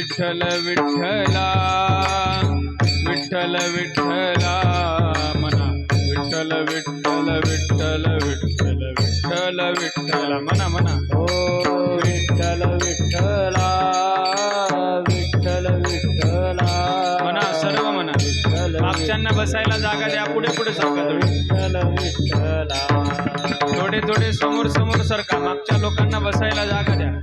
विठ्ठल विठ्ठला विठ्ठल विठ्ठला म्हणा. विठ्ठल विठ्ठल विठ्ठल विठ्ठल विठ्ठल विठ्ठल म्हणा म्हणा. ओ विठ्ठल विठ्ठला विठ्ठल विठ्ठला. म्हणा सर्व म्हणा. विठ्ठल मागच्यांना बसायला जागा द्या पुढे पुढे सरका थोडी विठ्ठल विठ्ठला. थोडे थोडे समोर समोर सरका. मागच्या लोकांना बसायला जागा द्या.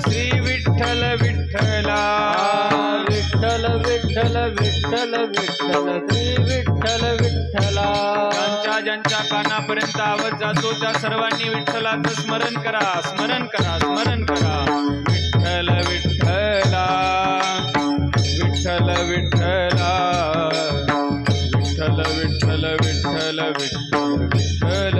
श्री विठ्ठल विठ्ठला. विठ्ठल विठ्ठल विठ्ठल विठ्ठल श्री विठ्ठल विठ्ठला. ज्यांच्या ज्यांच्या कानापर्यंत आवाज जातो त्या सर्वांनी विठ्ठलाचं स्मरण करा स्मरण करा स्मरण करा. विठ्ठल विठ्ठला विठ्ठल विठ्ठला. विठ्ठल विठ्ठल विठ्ठल विठ्ठल विठ्ठल विठ्ठला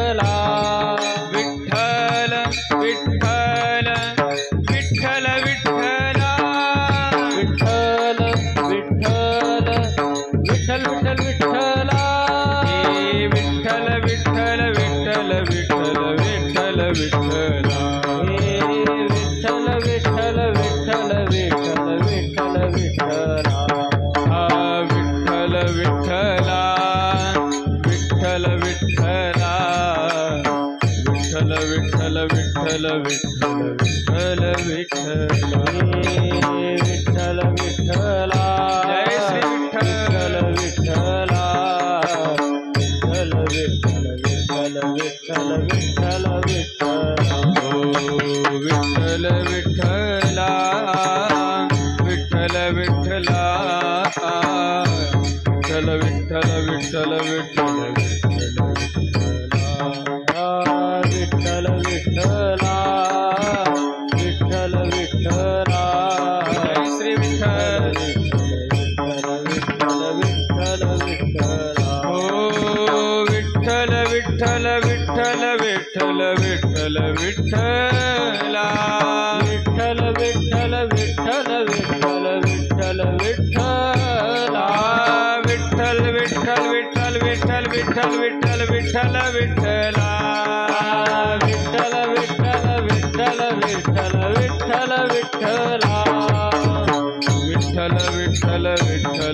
विठ्ठल विठ्ठल विठ्ठल विठ्ठला हे विठ्ठल विठ्ठला जय श्री विठ्ठल. विठ्ठला विठ्ठल विठ्ठल विठ्ठल विठ्ठल विठ्ठल विठ्ठला विठ्ठल विठ्ठला विठ्ठल विठ्ठला विठ्ठल विठ्ठल विठ्ठल विठ्ठल विठ्ठल विठ्ठल विठ्ठला विठ्ठल विठ्ठला जय श्री विठ्ठल विठ्ठल विठ्ठल विठ्ठल विठ्ठला ओ विठ्ठल विठ्ठल विठ्ठल विठ्ठल विठ्ठल विठ्ठला विठ्ठल विठ्ठल विठ्ठल विठ्ठल विठ्ठल विठ्ठला विठ्ठल विठ्ठल विठ्ठल विठ्ठल विठ्ठल विठ्ठल विठ्ठल विठ्ठला विठ्ठल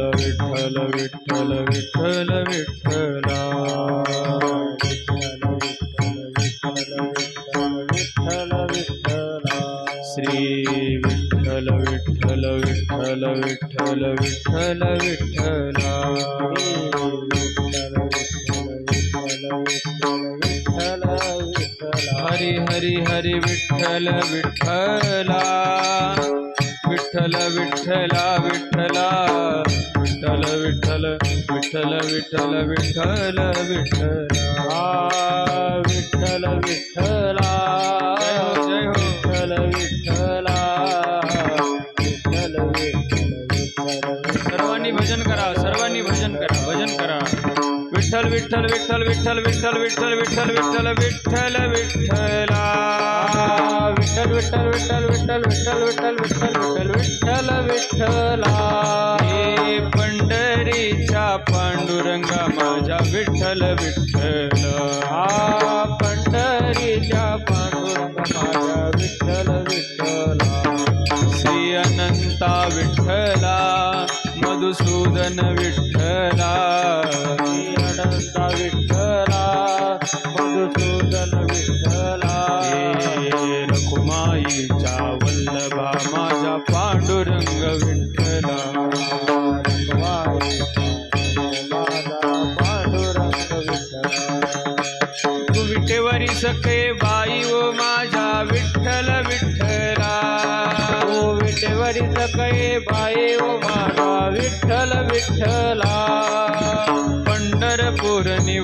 विठ्ठल विठ्ठल विठ्ठल विठ्ठल विठ्ठला. श्री विठ्ठल विठ्ठल विठ्ठल विठ्ठल विठ्ठल विठ्ठला. हरी हरी हरि विठ्ठल विठ्ठला. विठ्ठल विठ्ठला विठ्ठला विठ्ठल विठ्ठल विठ्ठल विठ्ठल विठ्ठला विठ्ठल विठ्ठला जय हो, जय हो. विठ्ठल विठ्ठला विठ्ठल विठ्ठल विठ्ठल सर्वांनी भजन करा सर्वांनी भजन करा भजन करा विठ्ठल विठ्ठल विठ्ठल विठ्ठल विठ्ठल विठ्ठल विठ्ठल विठ्ठल विठ्ठल विठ्ठला विठ्ठल विठ्ठल विठ्ठल विठ्ठल विठ्ठल विठ्ठल विठ्ठल विठ्ठल विठ्ठल विठ्ठला अडंता विठ्ठला अडंता विठ्ठला मधुसूदन विठ्ठला.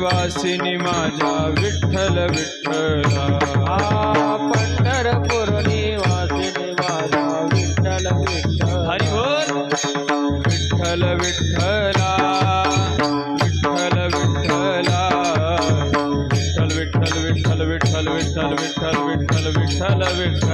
वासिनी माझ्या विठ्ठल विठ्ठला पंढरपूर निवासिनी माझ्या विठ्ठल विठ्ठल हरिभोर विठ्ठल विठ्ठला विठ्ठल विठ्ठला विठ्ठल विठ्ठल विठ्ठल विठ्ठल विठ्ठल विठ्ठल विठ्ठल विठ्ठल विठ्ठल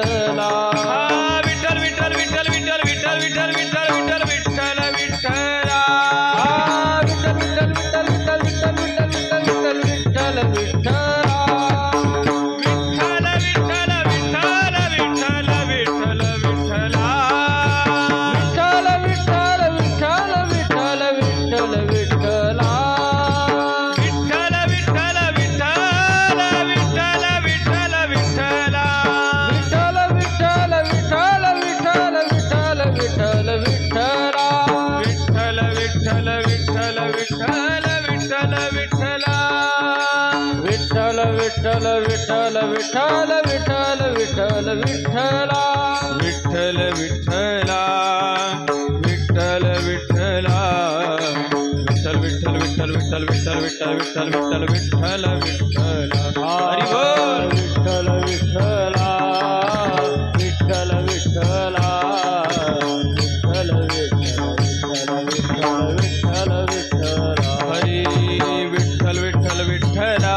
विठ्ठल विठ्ठल विठ्ठल विठ्ठल विठ्ठल विठ्ठला विठ्ठल विठ्ठला विठ्ठल विठ्ठला विठ्ठल विठ्ठल विठ्ठल विठ्ठल विठ्ठल विठ्ठल विठ्ठल विठ्ठल विठ्ठल विठ्ठल हरी बोल विठ्ठल विठ्ठला विठ्ठल विठ्ठला विठ्ठल विठ्ठल विठ्ठल विठ्ठल विठ्ठल हरी विठ्ठल विठ्ठल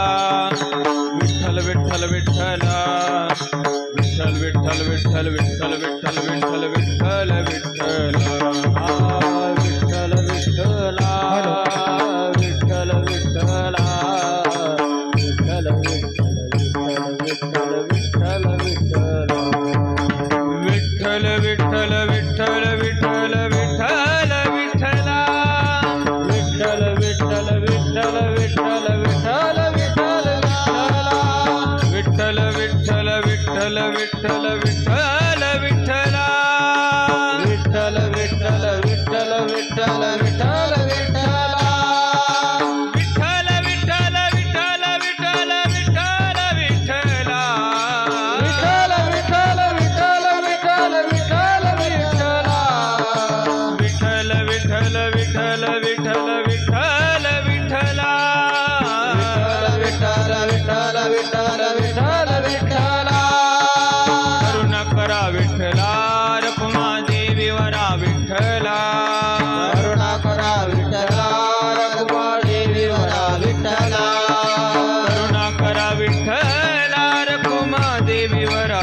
television television.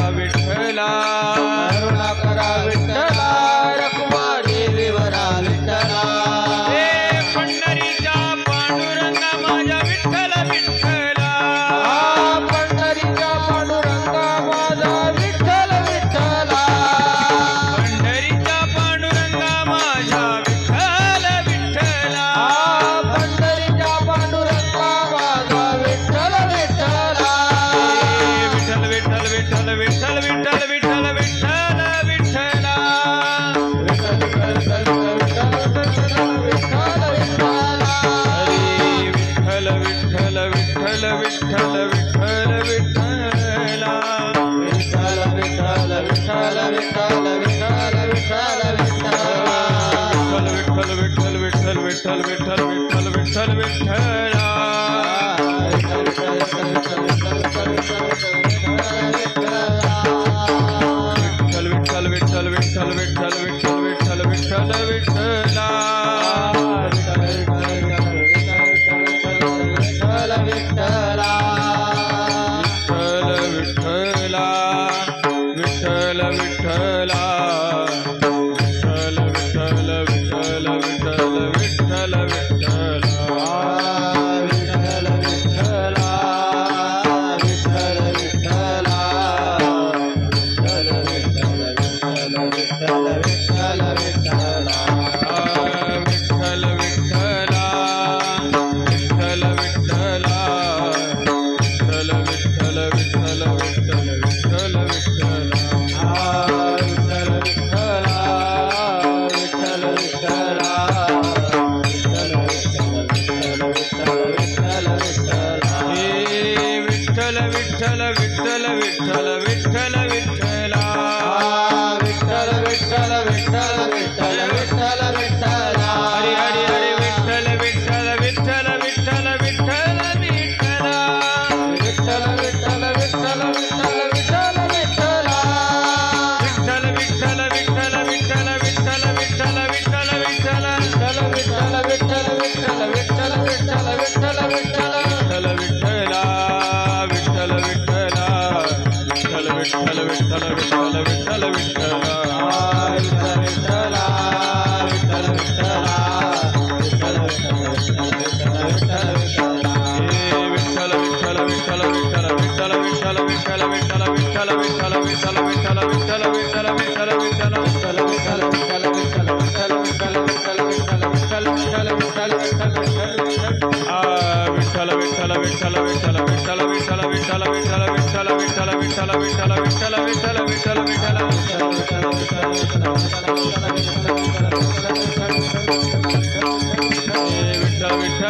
विठ्ठला heard.